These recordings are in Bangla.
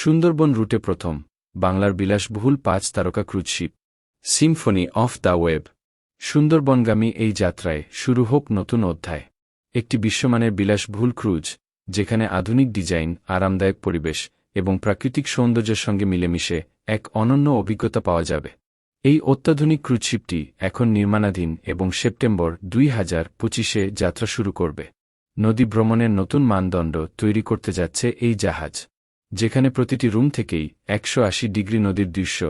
সুন্দরবন রুটে প্রথম, বাংলার বিলাসবহুল পাঁচ তারকা cruise ship symphony of the wave. সুন্দরবনগামী এই যাত্রায় শুরু হোক নতুন অধ্যায়। একটি বিশ্বমানের বিলাসবহুল ক্রুজ, যেখানে আধুনিক ডিজাইন, আরামদায়ক পরিবেশ এবং প্রাকৃতিক সৌন্দর্যের সঙ্গে মিলেমিশে এক অনন্য অভিজ্ঞতা পাওয়া যাবে। এই অত্যাধুনিক ক্রুজশিপটি এখন নির্মাণাধীন এবং সেপ্টেম্বর দুই হাজার পঁচিশে যাত্রা শুরু করবে। নদী ভ্রমণের নতুন মানদণ্ড তৈরি করতে যাচ্ছে এই জাহাজ। যেখানে প্রতিটি রুম থেকেই একশো আশি ডিগ্রি নদীর দৃশ্য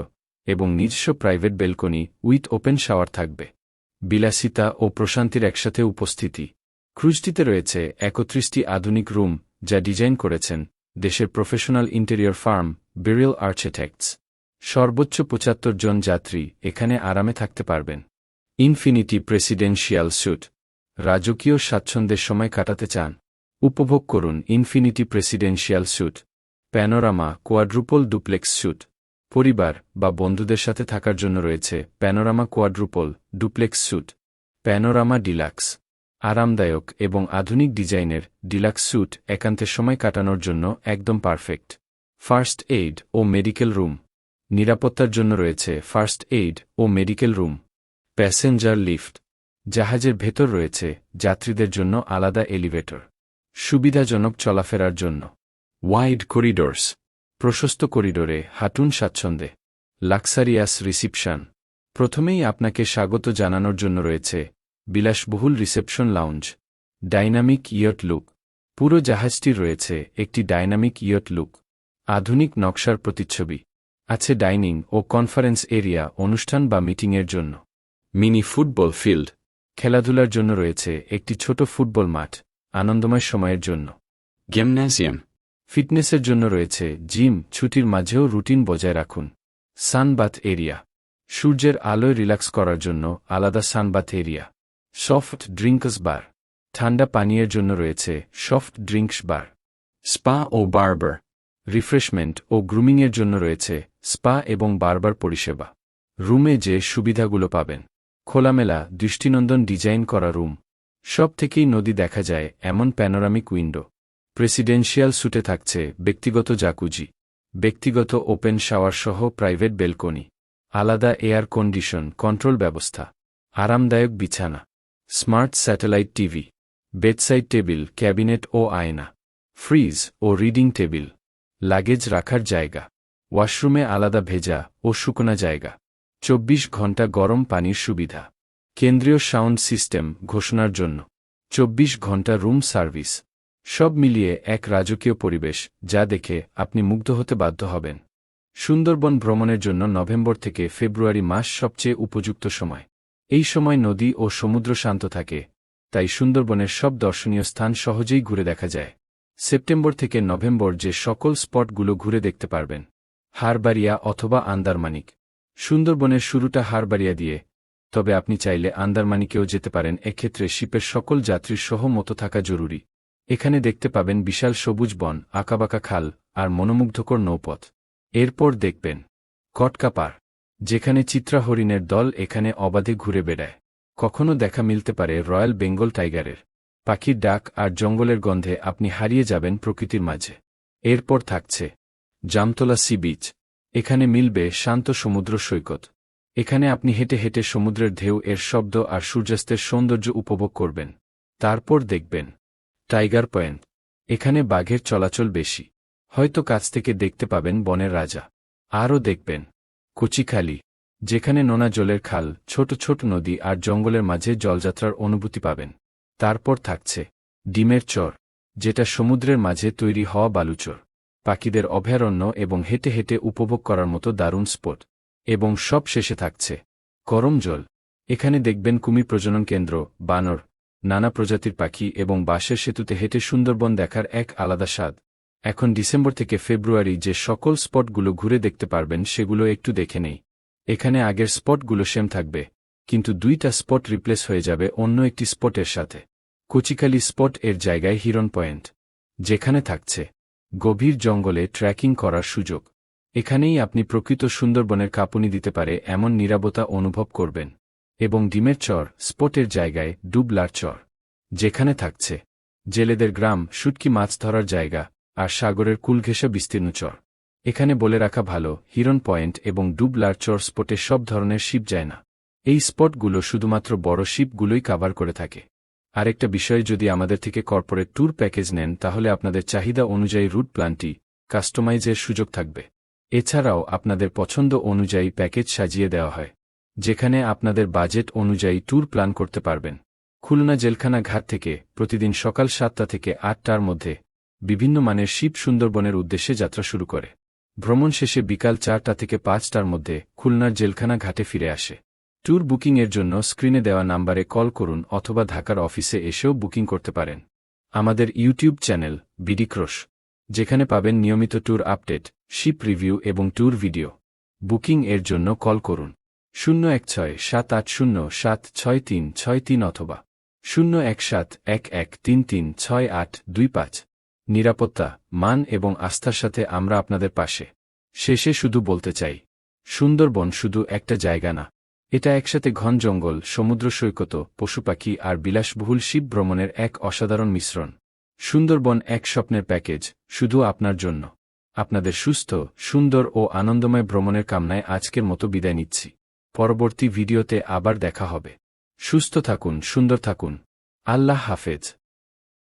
এবং নিজস্ব private balcony, with open shower থাকবে। বিলাসিতা ও প্রশান্তির একসাথে উপস্থিতি। ক্রুজটিতে রয়েছে একত্রিশটি আধুনিক রুম যা ডিজাইন করেছেন দেশের প্রফেশনাল ইন্টেরিয়র ফার্ম বেরিয়াল আর্চিটেক্টস সর্বোচ্চ পঁচাত্তর জন যাত্রী এখানে আরামে থাকতে পারবেন। ইনফিনিটি প্রেসিডেন্সিয়াল স্যুট রাজকীয় স্বাচ্ছন্দ্যের সময় কাটাতে চান। উপভোগ করুন infinity presidential suite panorama quadruple duplex suite. পরিবার বা বন্ধুদের সাথে থাকার জন্য রয়েছে panorama quadruple duplex suite. Panorama deluxe. আরামদায়ক এবং আধুনিক ডিজাইনের ডিলাক্স স্যুট একান্তে সময় কাটানোর জন্য একদম পারফেক্ট। ফার্স্ট এইড ও মেডিকেল রুম। নিরাপত্তার জন্য রয়েছে ফার্স্ট এইড ও মেডিকেল রুম। Passenger lift. জাহাজের ভেতর রয়েছে যাত্রীদের জন্য আলাদা এলিভেটর। সুবিধাজনক চলাফেরার জন্য। ওয়াইড করিডোরস প্রশস্ত করিডোরে হাঁটুন স্বাচ্ছন্দ্যে। লাক্সারিয়াস রিসিপশন প্রথমেই আপনাকে স্বাগত জানানোর জন্য রয়েছে বিলাসবহুল reception lounge dynamic yacht look পুরো জাহাজটি রয়েছে একটি ডাইনামিক ইয়ট লুক আধুনিক নকশার প্রতিচ্ছবি। আছে ডাইনিং ও কনফারেন্স এরিয়া অনুষ্ঠান বা মিটিংয়ের জন্য। মিনি ফুটবল ফিল্ড খেলাধুলার জন্য রয়েছে একটি ছোট ফুটবল মাঠ, আনন্দময় সময়ের জন্য। Gymnasium. ফিটনেসের জন্য রয়েছে জিম, ছুটির মাঝেও রুটিন বজায় রাখুন। Sunbath area. সূর্যের আলোয় রিল্যাক্স করার জন্য আলাদা sunbath area. Soft drinks bar. ঠান্ডা পানীয়ের জন্য রয়েছে সফট ড্রিঙ্কস বার। স্পা ও barber. রিফ্রেশমেন্ট ও গ্রুমিংয়ের জন্য রয়েছে স্পা এবং বারবার পরিষেবা। রুমে যে সুবিধাগুলো পাবেন। খোলামেলা, দৃষ্টিনন্দন ডিজাইন করা রুম। সব থেকেই নদী দেখা যায় এমন প্যানোরামিক উইন্ডো। প্রেসিডেন্সিয়াল স্যুটে থাকছে ব্যক্তিগত জাকুজি, ব্যক্তিগত ওপেন শাওয়ার সহ প্রাইভেট বেলকনি, আলাদা এয়ার কন্ডিশন কন্ট্রোল ব্যবস্থা, আরামদায়ক বিছানা, smart satellite TV, bedside table, cabinet ও আয়না, ফ্রিজ ও রিডিং টেবিল, লাগেজ রাখার জায়গা, ওয়াশরুমে আলাদা ভেজা ও শুকনা জায়গা, চব্বিশ ঘণ্টা গরম পানির সুবিধা, কেন্দ্রীয় সাউন্ড সিস্টেম ঘোষণার জন্য, চব্বিশ ঘণ্টা রুম সার্ভিস। সব মিলিয়ে এক রাজকীয় পরিবেশ, যা দেখে আপনি মুগ্ধ হতে বাধ্য হবেন। সুন্দরবন ভ্রমণের জন্য নভেম্বর থেকে ফেব্রুয়ারি মাস সবচেয়ে উপযুক্ত সময়। এই সময় নদী ও সমুদ্র শান্ত থাকে, তাই সুন্দরবনের সব দর্শনীয় স্থান সহজেই ঘুরে দেখা যায়। সেপ্টেম্বর থেকে নভেম্বর যে সকল স্পটগুলো ঘুরে দেখতে পারবেন হারবাড়িয়া অথবা আন্দারমানিক। সুন্দরবনের শুরুটা হারবাড়িয়া দিয়ে, তবে আপনি চাইলে আন্দারমানিকেও যেতে পারেন, এক্ষেত্রে শিপের সকল যাত্রীর সহ মতো থাকা জরুরি। এখানে দেখতে পাবেন বিশাল সবুজ বন, আঁকাবাঁকা খাল, আর মনোমুগ্ধকর নৌপথ। এরপর দেখবেন কটকাপার যেখানে চিত্রা হরিণের দল এখানে অবাধে ঘুরে বেড়ায়। কখনো দেখা মিলতে পারে রয়্যাল বেঙ্গল টাইগারের। পাখির ডাক আর জঙ্গলের গন্ধে আপনি হারিয়ে যাবেন প্রকৃতির মাঝে। এরপর থাকছে জামতলা সি বিচ। এখানে মিলবে শান্ত সমুদ্র সৈকত। এখানে আপনি হেঁটে হেঁটে সমুদ্রের ঢেউ এর শব্দ আর সূর্যাস্তের সৌন্দর্য উপভোগ করবেন। তারপর দেখবেন টাইগার পয়েন্ট। এখানে বাঘের চলাচল বেশি। হয়তো কাছ থেকে দেখতে পাবেন বনের রাজা। আরও দেখবেন। কুচিখালি, যেখানে নোনা জলের খাল, ছোট ছোট নদী আর জঙ্গলের মাঝে জলযাত্রার অনুভূতি পাবেন। তারপর থাকছে ডিমের চর, যেটা সমুদ্রের মাঝে তৈরি হওয়া বালুচর। পাখিদের অভয়ারণ্য এবং হেঁটে হেঁটে উপভোগ করার মতো দারুণ স্পট। এবং সব শেষে থাকছে গরম জল। এখানে দেখবেন কুমির প্রজনন কেন্দ্র, বানর নানা প্রজাতির পাখি এবং বাঁশের সেতুতে হেঁটে সুন্দরবন দেখার এক আলাদা স্বাদ। এখন ডিসেম্বর থেকে ফেব্রুয়ারি যে সকল স্পটগুলো ঘুরে দেখতে পারবেন সেগুলো একটু দেখে নেই। এখানে আগের স্পটগুলো সেম থাকবে, কিন্তু দুইটা স্পট রিপ্লেস হয়ে যাবে অন্য একটি স্পটের সাথে। কচিকালি স্পট এর জায়গায় হিরন পয়েন্ট, যেখানে থাকছে গভীর জঙ্গলে ট্র্যাকিং করার সুযোগ। এখানেই আপনি প্রকৃত সুন্দরবনের কাঁপুনি দিতে পারে এমন নিরাপত্তা অনুভব করবেন। এবং ডিমের চর স্পটের জায়গায় ডুবলার চর, যেখানে থাকছে। জেলেদের গ্রাম শুটকি মাছ ধরার জায়গা আর সাগরের কুলঘেঁষা বিস্তীর্ণ চর। এখানে বলে রাখা ভালো হিরন পয়েন্ট এবং ডুবলার চর স্পটে সব ধরনের শিপ যায় না। এই স্পটগুলো শুধুমাত্র বড় শিপগুলোই কাভার করে থাকে। আরেকটা বিষয়, যদি আমাদের থেকে কর্পোরেট ট্যুর প্যাকেজ নেন, তাহলে আপনাদের চাহিদা অনুযায়ী রুট প্ল্যানটি কাস্টমাইজের সুযোগ থাকবে। এছাড়াও আপনাদের পছন্দ অনুযায়ী প্যাকেজ সাজিয়ে দেওয়া হয়। যেখানে আপনাদের বাজেট অনুযায়ী ট্যুর প্ল্যান করতে পারবেন। খুলনা জেলখানা ঘাট থেকে প্রতিদিন সকাল সাতটা থেকে আটটার মধ্যে বিভিন্ন মানের শিপ সুন্দরবনের উদ্দেশ্যে যাত্রা শুরু করে। ভ্রমণ শেষে বিকাল চারটা থেকে পাঁচটার মধ্যে খুলনার জেলখানা ঘাটে ফিরে আসে। ট্যুর বুকিংয়ের জন্য স্ক্রিনে দেওয়া নাম্বারে কল করুন অথবা ঢাকার অফিসে এসেও বুকিং করতে পারেন। আমাদের ইউটিউব চ্যানেল বিডি ক্রোশ যেখানে পাবেন নিয়মিত ট্যুর আপডেট, শিপ রিভিউ এবং ট্যুর ভিডিও। বুকিং এর জন্য কল করুন। শূন্য এক ছয় সাত আট শূন্য সাত ছয় তিন ছয় তিন অথবা শূন্য এক সাত এক এক তিন তিন ছয় আট দুই পাঁচ। নিরাপত্তা, মান এবং আস্থার সাথে আমরা আপনাদের পাশে। শেষে শুধু বলতে চাই, সুন্দরবন শুধু একটা জায়গা না। এটা একসাথে ঘন জঙ্গল, সমুদ্র সৈকত পশুপাখি আর বিলাসবহুল শিব ভ্রমণের এক অসাধারণ মিশ্রণ। সুন্দরবন এক স্বপ্নের প্যাকেজ, শুধু আপনার জন্য। আপনাদের সুস্থ, সুন্দর ও আনন্দময় ভ্রমণের কামনায় আজকের মতো বিদায় নিচ্ছি। পরবর্তী ভিডিওতে আবার দেখা হবে। সুস্থ থাকুন সুন্দর থাকুন। আল্লাহ হাফেজ।